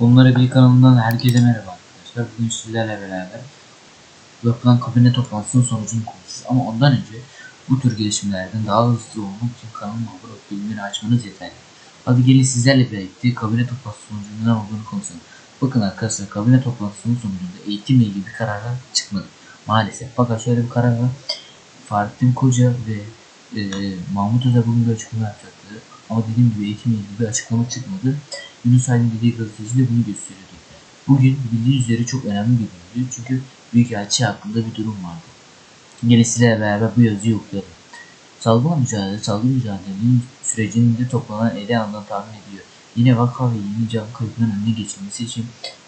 Bunları bir kanalından herkese merhaba arkadaşlar. Bugün sizlerle beraber yapılan kabine toplantısının sonucunu konuşacağız. Ama ondan önce bu tür gelişmelerden daha hızlı olmak için kanalıma abone olup bildirimleri açmanız yeterli. Hadi gelin sizlerle birlikte kabine toplantısı sonucunun ne olduğunu konuşalım. Bakın arkadaşlar kabine toplantısının sonucunda eğitimle ilgili bir kararlar çıkmadı. Maalesef. Fakat şöyle bir karar var. Fahrettin Koca ve e, Mahmut Özer bugün bir açıklama yapacaktı. Ama dediğim gibi eğitimle ilgili bir açıklama çıkmadı. Yunus Aydın dediği gazeteci de bunu gösteriyordu. Bugün bildiğiniz üzere çok önemli bir gündü. Çünkü Büyükelçi hakkında bir durum vardı. Gelin sizlerle beraber bu yazıyı okuyalım. Salgınla mücadele, salgın mücadelenin sürecinde toplanan ele alınan tahmin ediyor. Yine vaka ve yeni can kaybının önüne geçilmesi için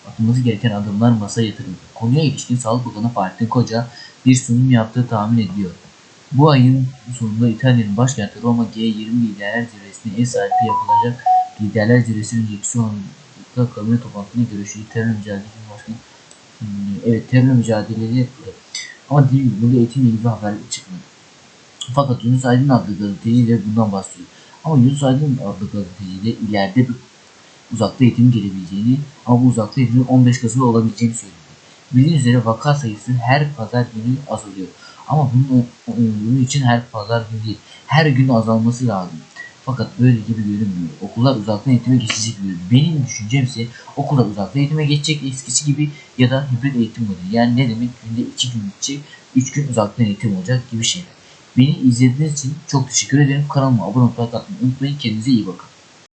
atılması gereken adımlar masaya yatırıldı. Konuya ilişkin Sağlık Bakanı Fahrettin Koca bir sunum yaptığı tahmin ediliyor. Bu ayın sonunda İtalya'nın başkenti Roma G20 liderler zirvesine ev sahipliği yapılacak liderler zirvesi önceki anda kabine toplantısına göre şu terörle mücadele başkanı Hmm, evet terörle mücadeleleri yapıldı. Ama dediğim gibi burada eğitimle ilgili haber çıkmadı. Fakat Yunus Aydın adlı gazeteci de bundan bahsediyor. Ama Yunus Aydın adlı gazeteci de ileride bir uzakta eğitim gelebileceğini ama bu uzakta eğitimin 15 Kasım'da olabileceğini söyledi. Bildiğiniz üzere vaka sayısı her pazar günü azalıyor. Ama bunun, bunun için her pazar günü değil, her gün azalması lazım. Fakat böyle gibi görünmüyor. Okullar uzaktan eğitime geçecek gibi. Benim düşüncem ise okullar uzaktan eğitime geçecek eskisi gibi ya da hibrit eğitim modeli. Yani ne demek günde 2 gün gidecek, 3 gün uzaktan eğitim olacak gibi şeyler. Beni izlediğiniz için çok teşekkür ederim. Kanalıma abone olmayı unutmayın. Kendinize iyi bakın.